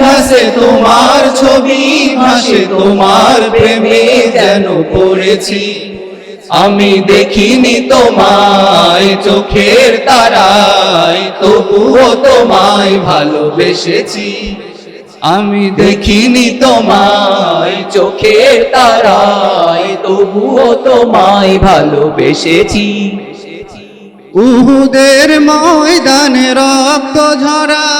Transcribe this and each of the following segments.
ক্যানভাসে তোমার ছবি, ভাসে তোমার প্রেমে যেন পড়েছি। আমি দেখিনি তোমায়, চোখের তারায়, তবুও তোমায় ভালোবেসেছি। আমি দেখিনি তোমায়, চোখের তারায়, তবুও তোমায় ভালোবেসেছি। উহুদের ময়দানে রক্ত ঝরালে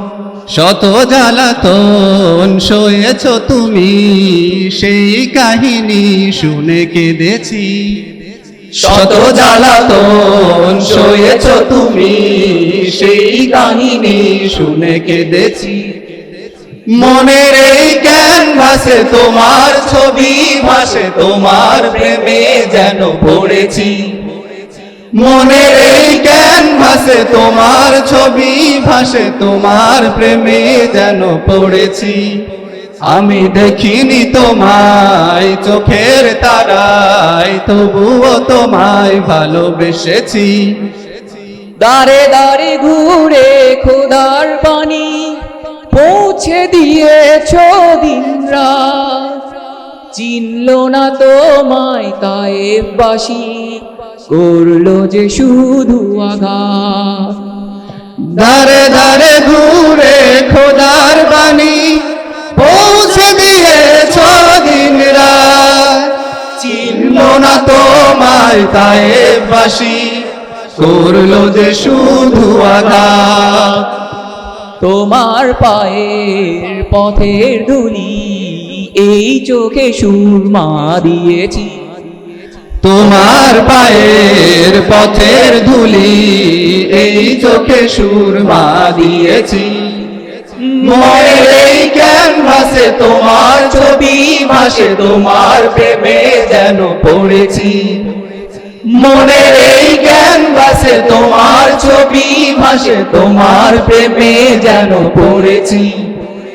শত জ্বালাতন সয়েছ তুমি, সেই কাহিনী শুনে কেঁদেছি। শত জ্বালাতন সয়েছ তুমি, সেই কাহিনী শুনে কেঁদেছি। মনের এই ক্যানভাসে তোমার ছবি ভাসে, তোমার প্রেমে যেন পড়েছি। মনের এই ক্যানভাসে তোমার ছবি ভাসে, তোমার প্রেমে যেন পড়েছি। আমি দেখিনি তোমায় চোখের তারায়, তবুও তোমায় ভালোবেসেছি। দাঁড়ে দাঁড়ে ঘুরে খোদার পানি পৌঁছে দিয়েছ দিন রাত। চিনল না তোমায় তায়েবাসী করল যে শুধু আঘাত। দারে দারে ঘুরে খোদার বাণী পৌঁছে দিয়েছ দিন রাত। চিনল না তোমায় তাই বাসি, করল যে শুধু আঘাত। তোমার পায়ের পথের ধুলি এই চোখে সুরমা দিয়েছি। তোমার পায়ের পথের ধুলি, এই চোখে সুরমা দিয়েছি। ক্যানভাসে তোমার ছবি ভাসে, তোমার প্রেমে যেন পড়েছি। মনের এই ক্যানভাসে তোমার ছবি ভাসে, তোমার প্রেমে যেন পড়েছি।